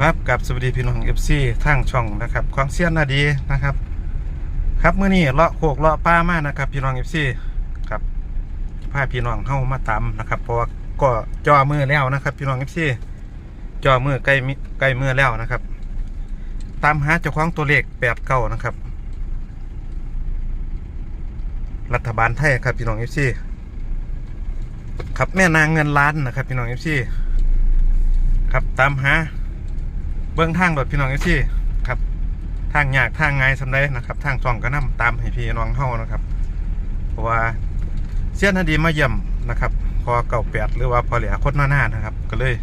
ครับกับสวัสดีพี่น้องเอฟซีทางช่องนะครับความเสียนนาดีนะครับ ครับเมื่อนี้เลาะโคกเลาะป้ามากนะครับ พี่น้องเอฟซีครับพาพี่น้องเข้ามาตามนะครับ เพราะว่าก็จอมือแล้วนะครับ พี่น้องเอฟซีจอมือใกล้ใกล้มือแล้วนะครับ ตามหาเจ้าของตัวเลขแปดเก้านะครับ รัฐบาลไทยครับพี่น้องเอฟซีครับแม่นางเงินล้านนะครับ พี่น้องเอฟซีครับตามหา เบื้องทางแบบพี่น้องเอซี่ครับ ทางยากทางง่ายสำได้นะครับ ทางช่องก็นำตามให้พี่น้องเฮานะครับ เพราะว่าเสี้ยนดีมาเยี่ยมนะครับ พอเก่าแปดหรือว่าพอเหลียคนหน้าหน้านะครับ ก็เลย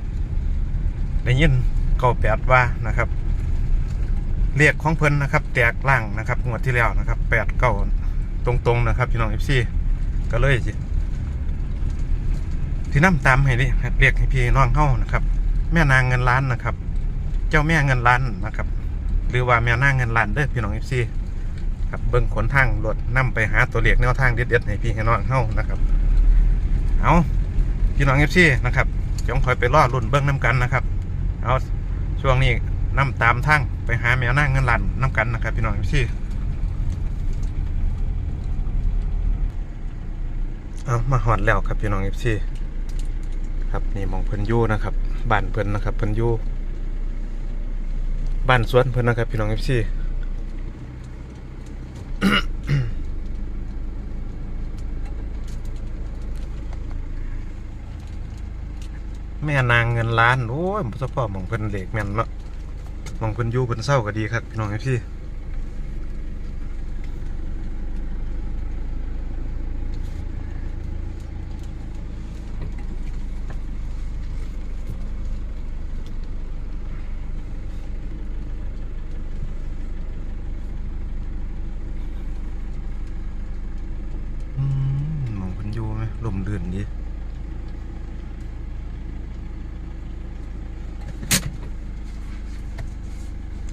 ได้ยินเก่าแปดว่านะครับเรียกของเพิ่นนะครับ แตกล่างนะครับงวดที่แล้วนะครับแปดเก้าตรงๆนะครับพี่น้องเอฟซีก็เลยที่นำตามให้เรียกให้พี่น้องเฮานะครับ แม่นางเงินล้านนะครับ เจ้าแม่เงินล้านนะครับ หรือว่าแม่นางเงินล้านเด้อพี่น้องเอฟซีครับเบิ้งขนทางรถนํไปหาตัวเลขแนวทางเด็ดๆให้พี่ให้น้องเฮานะครับ เอาพี่น้องเอฟซีนะครับจงคอยไปรอรุ่นเบิ้งน้กันนะครับ เอาช่วงนี้นํตามทางไปหาแม่นางเงินล้านน้กันนะครับ พี่น้องเอฟซีเอามาหอดแล้วครับพี่น้องเอฟซีครับนี่มองเพิ่นยู่นะครับบ้านเพิ่นนะครับเพิ่นยู่ บ้านสวนเพื่อนนะครับพี่น้องเอฟซีแม่นางเงินล้าน โอ้ยบ่เฉพาะหมองเพิ่นเหล็กแม่นเนาะมองเพิ่นอยู่เพิ่นเศร้าก็ดีครับพี่น้องเอฟซีอืมหมองเพิ่นอยู่ไห มลมเลื่อนดี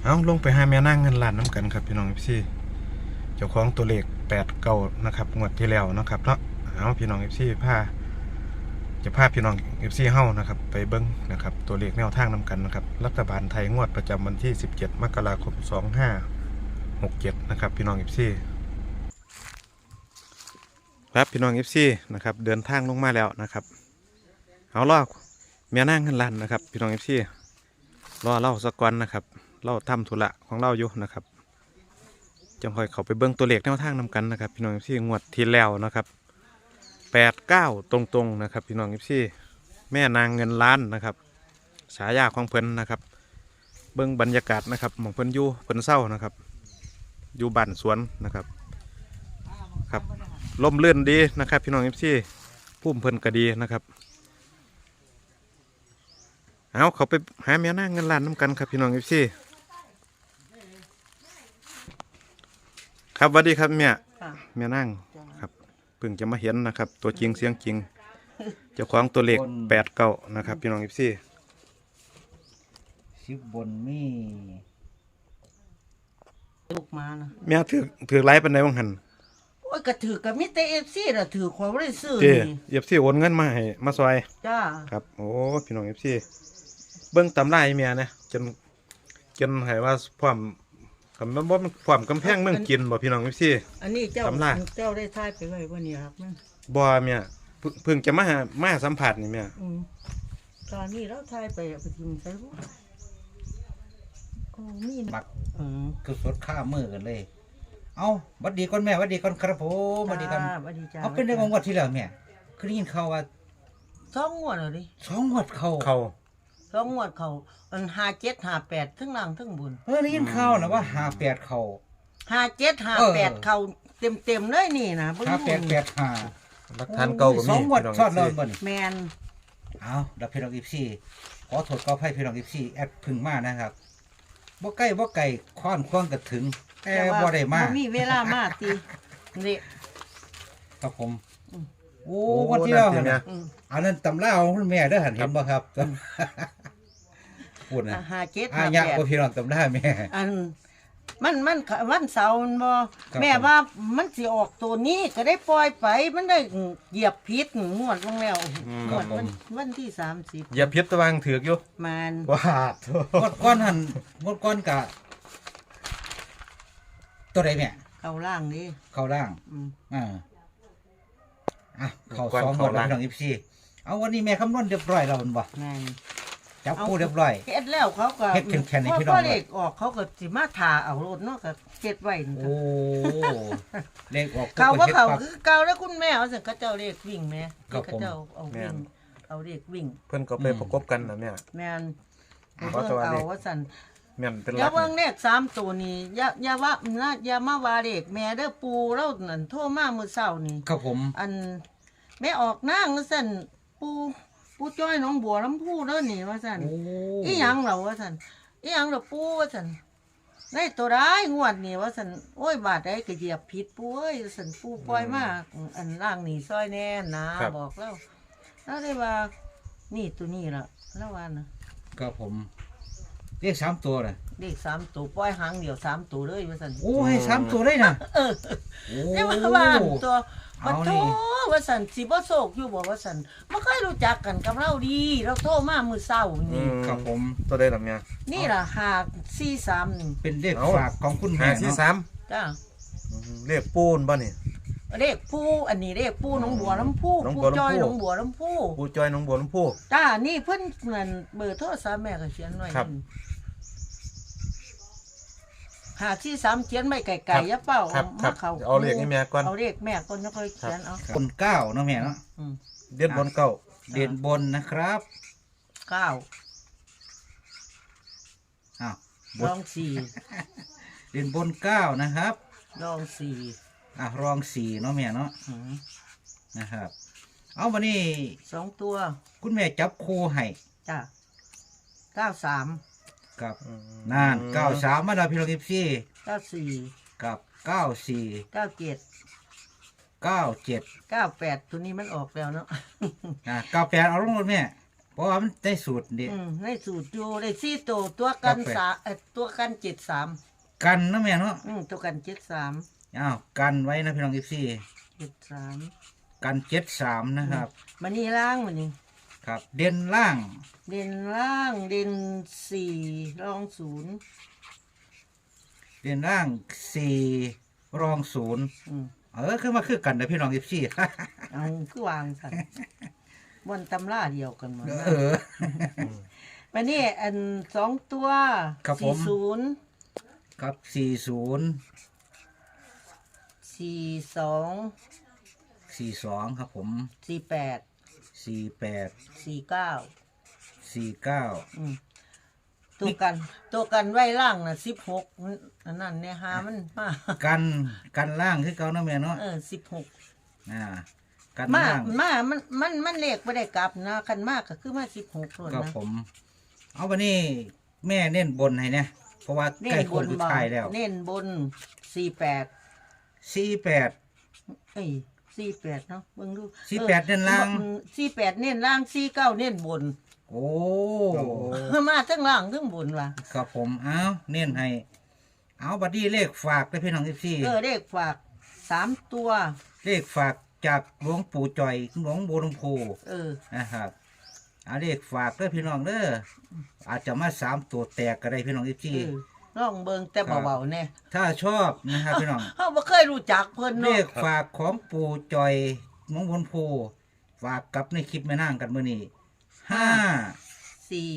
เอาลงไปหาแม่นางเงินล้านน้ำกันครับพี่น้องเอฟซีเจ้าของตัวเลขแปดเก้านะครับงวดที่แล้วนะครับเนาะเอาพี่น้องเอฟซีพาจะพาพี่น้องเอฟซีเฮ้านะครับ ไปเบิ้งนะครับ ตัวเลขแนวทางนํกันนะครับ รัฐบาลไทยงวดประจำวันที่ 17 มกราคม 2567 นะครับ พี่น้องเอฟซี ครับพี่น้องเอฟซีนะครับเดินทางลงมาแล้วนะครับ เอาล่อเมียนั่งเงินล้านนะครับ พี่น้องเอฟซีรอเล่าสักวันนะครับเราทำธุระของเราอยู่นะครับจังคอยเขาไปเบิ้องตัวเลขแนวทางนำกันนะครับพี่น้องเอฟซีงวดทีแล้วนะครับแปดเก้าตรงๆนะครับ พี่น้องเอฟซีแม่นางเงินล้านนะครับฉายาของเพิ่นนะครับ เบิ้องบรรยากาศนะครับหมองเพิ่นอยู่เพิ่นเศร้านะครับ อยู่บ้านสวนนะครับครับ ลมเลื่อนดีนะครับ พี่น้องเอฟซีพุ่มเพิ่นก็ดีนะครับ เอาเขาไปหาแม่นางเงินล้านน้ำกันครับพี่น้องเอฟซีครับสวัสดีครับแม่ค่ะแม่นางครับเพิ่งจะมาเห็นนะครับ ตัวจริงเสียงจริง เจ้าของตัวเลขแปดเก้านะครับ พี่น้องเอฟซีสิบบนมีลูกมานะแม่ถือถือไลฟ์เป็นไงบ้างหันโอ้ ยกระถือกับมิเตเอฟซีน่ะถือความได้ซื้อเจ้นี่เอฟซีโอนเงินมาให้มาซอย จ้าครับ โอ้พี่น้องเอฟซีเบิ้งตำราให้เมียนะจนจนให้ว่าพร้อมคำว่าบ่มันพร้อมกำแพงเมืองกินบ่พี่น้องเอฟซี อันนี้เจ้าตำราเจ้าได้ทายไปไว้บ่เนี่ยครับนั่นบ่เมียเพิ่งเพิ่งจะมาหามาสัมผัสนี่เมียอืมตอนนี้เราทายไปเอาไปทิมใส่บ่โอ้มีนะมัก อืมคือสดข้ามือกันเลย เอาหวัดดีก่อนแม่หวัดดีก่อนครับผมหวัดดีกันจ้าสวัสดีจ้าเอาเป็นได้ของวัดที่แล้วแม่คือได้ยินข่าวว่าสองงวดเหรอดิสองงวดเข้าเขาสองงวดเขาอันห้าเจ็ดห้าแปดทั้งล่างทั้งบนเออได้ยินข่าวนะว่าหาแปดเข้าห้าเจ็ดห้าแปดเออเขาเต็มเต็มๆเลยนี่นะเบิ่งหาดูแปดแปดหาหลักฐานเก่าก็สมีองงวดพี่น้องซ้อนเลยเอฟซีบ่นแมนเอาดับพี่น้องอีซี่ขอโทษขออภัยพี่น้องอีซี่แอดพึ่งมานะครับ บ่ใกล้บ่ไกลค้อนควงก็ถึงแอแต่ว่าบ่ได้มาบ่มีเวลามาตีนี่ครับผมอืมโอ้วันที่แล้วนั่นสิหั่นแม่น่ะอืมอันนั้นตำราของคุณแม่เด้อหันเห็นบ่ครับพูดนะห้าเจ็ดอาห้าญะแปดบ่พี่น้องตำราแม่อัน มันมันวันเสาร์มันบ่ครับแม่ว่ามันสิออกตัวนี้ก็ได้ปล่อยไปมันได้เหยียบพิษงวดลงแล้วงวดวันวันที่สามสิบอย่าเพียบตะวางถือกอยู่มันว้าโถ่งวดก้อนหันงวดก้อนกะ ตัวใดแม่เข้าล่างนี่เข้าล่างอืมอ่าอะเข้าสองหมดแล้วพี่น้องอีพีเอาวันนี้แม่คำนวณเรียบร้อยแล้วมันบ่แม่น จับคู่เรียบร้อย เฮ็ดแล้วเขาก็เฮ็ดแข็งๆให้พี่น้องพอเลขออกเขาก็สิมาทาเอารถเนาะก็เก็บไว้นี่โอ้เลขออกเขาว่าฮ็ดเขาปักคือเก่าแล้วคุณแม่เอาสั่นเขาเจ้าเลขวิ่งแม่ครับเขาผม เจ้าเอาวิ่งเอาเลขวิ่ง เพิ่นก็ไปประกบกันนะเนี่ยแม่นอ่าเบิ่งเพราะว่าเอาเลขว่าสั่น แม่นเป็นหอลัย่ากเบิ่งเลขสามตัวนี้อย่าอย่าว่านะอย่ามาว่าเลขแม่เด้อปูเรานั่นโทรมามื้อเช้านี่ ครับผม อันแม่ออกนางว่าสั่นปู ปูจ้อยหน้องบัวลำพูเด้อนี่ว่าสั่น โอ้อีหยังเหรอว่าสั่นอีหยังเหรอปูว่าสั่นในตัวร้ายงวดนี่ว่าสั่นโอ้ยบาดได้ก็เหยียบผิดปูเอ้ยสั่นปูปล่อยมาอันล่างนี่ซอยแน่นะครับบอกแล้วแล้วได้ว่า นี่ตัวนี้ล่ะแล้วว่านะครับผมเลขสามตัวน่ะเด็กสามตัวปล่อยหางเดียวสามตัวเลยว่าสั่นโอ้ให้สามตัวได้น่ะเออ โอ้ ได้ว่าว่าอันตัว เอาว่าโทนี่ว่าสั่นสิบ่โศกอยู่บอกว่าสั่นบ่เคยรู้จักกันกับเราดี เราโทรมามื้อเช้าอืนี่มครับผมตัวได้หรอเมียนี่ล่ะหากสี่สามนี่เป็นเลขเอาฝากของคุณห้าแม่สี่เนาะสามจ้าอืมเลขปูนบ่นี่ เลขผู้อันนี้เลขผู้หน้องบัวลำพูหนองบัผู้วลำพูจอยหน้องบัวลำพูปูจอยหน้องบัวลำพู จ้านี่เพิ่นนั่นเบอร์โทรศัพท์แม่ก็เขียนไว้ครับนั่น หาที่สามเขียนไม่ไก่ๆอยะเป้าครับครัมาบเขาเอาเลขให้แม่ก่อน เอาเลขแม่ก่อนแล้วค่อยเขียนเอาคนเก้าเนาะแม่เนาะอืมเด็ดบนเก้าเด่นบนนะครับเก้าอ้าวบรนองสี่เด่นบนเก้านะครับรองสี่อะรองสี่เนาะแม่เนาะอืมนะครับ เอาวันนี้สองตัวคุณแม่จับคู่ให้จ้าเก้าสาม กับอืมน่านเก้าสามมาดาพี่ลองกิฟซี่เก้าสี่กับเก้าสี่เก้าเจ็ดเก้าเจ็ดเก้าแปดตัวนี้มันออกแล้วเนาะอะเก้าแปดเอาลงรถแม่เพราะว่ามันได้สูตรเด็ อืมในสูตรอยู่ในสี่ตัวตัวกันเก้าแปด สาเอ่อตัวกันเจ็ดสามกันเนาะแม่เนาะอืมตัวกันเจ็ดสามอ้าวกันไว้นะพี่ลองกิฟซี่เจ็ดสามกันเจ็ดสามนะครับ มันนี่ล่างมันนี่ ครับ เด่นล่างเด่นล่างเด่นสี่รองศูนย์เด่นล่างสี่รองศูนย์อืมเออคือมาคือกันนะพี่น้องกิฟซี่ เอาคือวางสันบนตำราเดียวกันหมดเออมันนี่อันสองตัวครับผมสี่ศูนย์ครับสี่ศูนย์สี่สองสี่สองครับผมสี่แปด สี่แปดสี่เก้าสี่เก้าอืมตัวกัน ตัวกันไว้ล่างน่ะสิบหกอันนั้นเนี่ยหามันมากันกันล่างคือเก่าเนาะแม่เนาะเออสิบหกอ่ากันมาล่างมามันมันมันเลขไม่ได้กลับนะคันมากก็คือมาสิบหกคนครับนะผม เอาวันนี้แม่เน้นบนให้เนี่ยเพราะว่าเน้ใกล้นโคบนนสุดบ่ท้ายแล้วเน้นบนสี่แปดสี่แปดเอ้ย สี่แปดเนาะเบิ่งดูสี่แปดเน้นล่าง สี่แปดเน้นล่างสี่เก้าเน้นบน โอ้ มาทั้งล่างทั้งบนว่ะครับผม เอาเน้นให้ เอาบัดนี้เลขฝากได้พี่น้องที่สี่เออเลขฝากสามตัว เลขฝากจากหลวงปู่จ่อยหลวงบัวลำพูเออนะครับเอาเลขฝากเด้อพี่น้องเด้ออาจจะมาสามตัวแตกก็ได้พี่น้องที่เอสี่อ ลองเบิ่งแต่เบาๆแน่ถ้าชอบนะครับพี่น้องเฮาบ่เคยรู้จักเพิ่นเลเนาะขฝากของปู่จอยหลวงบัวลำพูฝากกับในคลิปแม่นางกันมื้อนี้ห้าสี่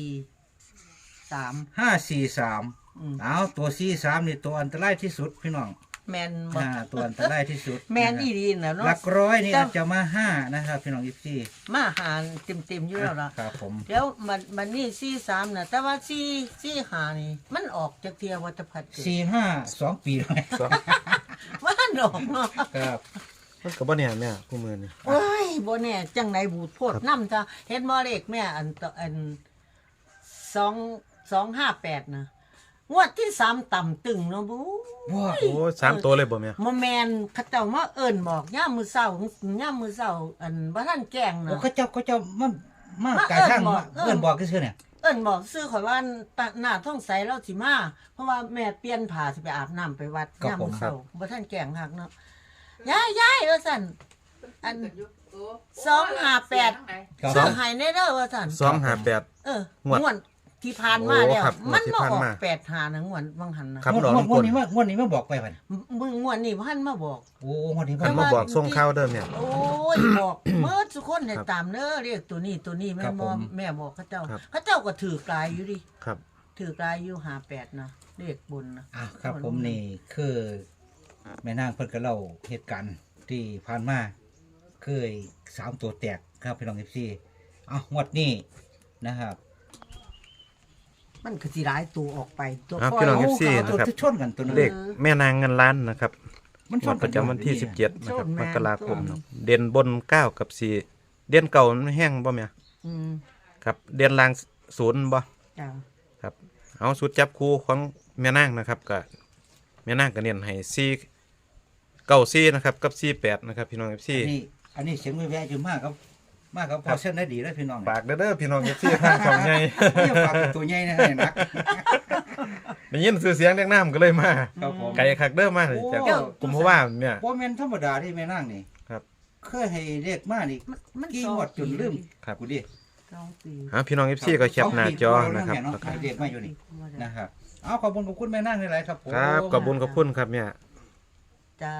สามห้าสี่สามอืมเอาตัวสี่สามนี่ตัวอันตรายที่สุดพี่น้อง แม่นบ่อ่าตัวอันตรายที่สุดแม่นอีะดีน่ะครับเนาะหลักร้อยนี่แต่อาจจะมาห้านะครับ พี่น้องยิปซี่มาหารเต็มๆอยู่แล้วล่ะ ครับผม เดี๋ยวมันมันนี่สี่สามน่ะแต่ว่าสี่สี่หานี่ มันออกจากเทียวัตพัฒน์เกิดสี่ห้าสองปีแล้วสองมันออกเนาะครับ มันก็บ่เนี่ยแม่คู่มือนี่ โอ้ยบ่แน่จังไหนบูดโพดน้ำจ้ะเห็นบ่เลขแม่อันตอันสองสองห้าแปดนะ งวดที่สามต่ำตึงเนาะบูว้าโอ้สามตัวเลยบ่แม่มาแมนเขาเจ้ามาเอิ้นบอกย่ามมือเศร้าย่ามมือเศร้าอันบ่ทันแกล้งโอ้นะเขาเจ้าเขาเจ้ามันมากมากายช่างเอิ้นบอกเพื่อนบอกก็คือเนี่ยเอิ้นบอกซื้อข่อยว่าตาหน้าท้องใสเราสิมาเพราะว่าแม่เปลี่ยนผ้าสิไปอาบน้ำไปวัดครับยามผมมื้อเช้าบ่ทันแกงหักเนาะยายยายว่าซั่นอันสองห้าแปดครับซื้อให้แน่เด้อว่าซั่นสองหาแปดเอองวดงวด ที่ผ่านมาแล้ว โอ้ครับมันงวดที่มาผ่านออกมา แปดหานะงวดบางหันนะครับ หลอกงวดน้ำกงวลดนี้ว่างวดนี้มาบอกไปพันมึงงวดนี้พันมาบอก โอ้งวดนี้เพิ่นมามาบอกส่งข้าวเดิมเนี่ย โอ้ยบอกเมื่อทุกคนให้ครับตามเด้อเรียกตัวนี้ตัวนี้แม่ครับบผอกม แม่บอกเขาเจ้าครับ เขาเจ้าก็ถือกลายอยู่ดิครับ ถือกลายอยู่หาแปดนะเรียกบุญนะอะครับผมนี่คือแม่นางเพิ่นก็เล่าเหตุการณ์ที่ผ่านมาเคยสามตัวแตกครับพี่น้องเอฟซีอะงวดนี้นะครับ มันคือสิร้ายตัวออกไปตัวครับพ่พี่น้องโ FC เอาตัวนะครับที่ชนกันตัวนึงเลขแม่นางเงินล้านนะครับมันชงวดนปกันระจำวันที่อยู่สิบเจ็ดนะครับชนแม่มนกราคมเนาะเด่นบนเก้ากับสี่เด่นเก่ามันแห้งบ่แม่อืมครับ เด่นล่างศูนย์บ่จ้าครับ เอาสุดจับคู่ของแม่นางนะครับก็แม่นางก็เน้นให้สี่เก้าสี่นะครับกับสี่แปดนะครับพี่น้องเอฟซีอันนี้อันนี้เสียงแว่ๆอยู่มากครับ มากครับพอเส้นได้ดีแล้วพี่น้องฝากเด้อพี่น้องเอฟซีทางสองใหญ่เนี่ยฝากตัวใหญ่นะเนี่ยนักได้ยินชื่อเสียงเรียกน้ำก็เลยมาครับผมไก่คักเด้อมาเลยจากโอ้กลุ่มเพราะว่าเนี่ยบ่แม่นธรรมดาที่แม่นางนี่ครับเคยให้เรียกมานี่มันมันกี่สองงวดจนลืมครับกูดิสองปีอ่าพี่น้องเอฟซีก็แคปหน้าจอนะครับเนาะให้เรียกมาอยู่นี่นะครับเอาขอบคุณขอบคุณแม่นางหลายๆครับผมครับขอบคุณขอบคุณครับเนี่ยจ้า